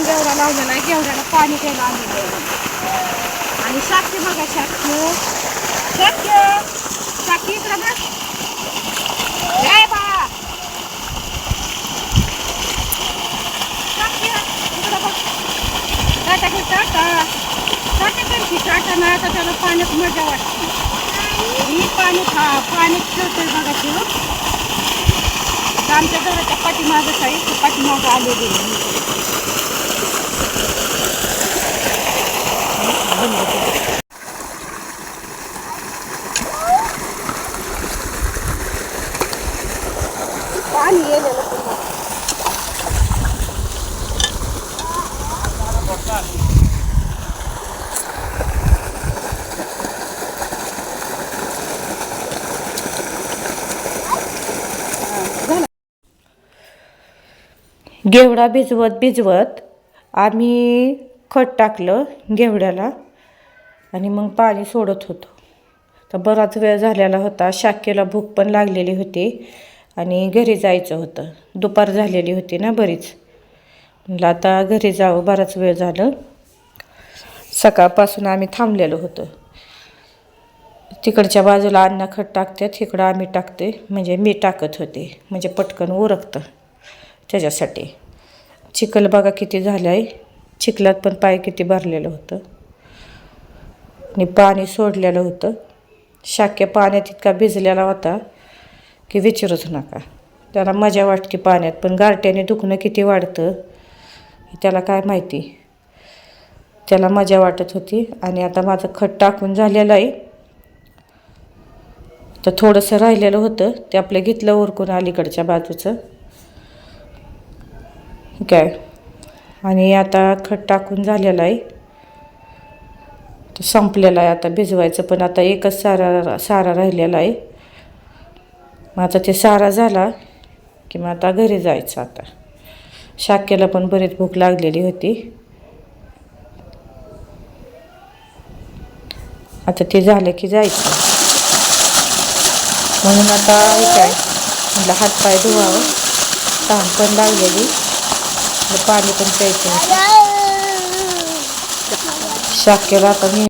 आपण गेवरा लावलेला आहे गेवऱ्याला पाणी द्यायला आलेलं आहे. आणि शाक्य बघा शाक्य शाक्य शाक्य इकडं बघ. बा. शाक्य इकडं बघ. टाटा हे टाटा. टाटा करते टाटा नाही त्याला पाण्यात मजा वाटते. ही पाणी खा पाण्यात खेळतोय बघा शिव आमच्या घराच्या पाठीमागं आहे ते पाठीमागं आलेली पाणी येलेलं घेवडा भिजवत भिजवत आम्ही खत टाकलं घेवड्याला. आणि मग पाणी सोडत होतो. तर बराच वेळ झालेला होता. शाखेला भूक पण लागलेली होती आणि घरी जायचं होतं. दुपार झालेली होती ना बरीच. म्हणलं आता घरी जावं बराच वेळ झालं. सकाळपासून आम्ही थांबलेलो होतो. तिकडच्या बाजूला अन्न खत टाकतात इकडं आम्ही टाकते. म्हणजे मी टाकत होते. म्हणजे पटकन उरकतं त्याच्यासाठी. चिखल बघा किती झालं आहे चिखलात पण पाय किती भरलेलं होतं. आणि पाणी सोडलेलं होतं. शाक्य पाण्यात इतका भिजलेला होता की विचारूच नका. त्याला मजा वाटते पाण्यात पण गारट्याने दुखणं किती वाढतं त्याला काय माहिती. त्याला मजा वाटत होती आणि आता माझं खत टाकून झालेलं आहे. तर थोडंसं राहिलेलं होतं ते आपलं घेतलं ओरकून अलीकडच्या बाजूचं. काय? आणि आता खत टाकून झालेलं आहे. संपलेला आहे आता भिजवायचं पण आता एकच सारा सारा राहिलेला आहे. मग आता ते सारा झाला की मग आता घरी जायचं आता. शाक्याला पण बरीच भूक लागलेली होती. आता ते झालं की जायचं. म्हणून आता काय म्हटलं हातपाय धुवावं. तहान पण लागलेली. पाणी पण प्यायचं. शाक्याला आता मी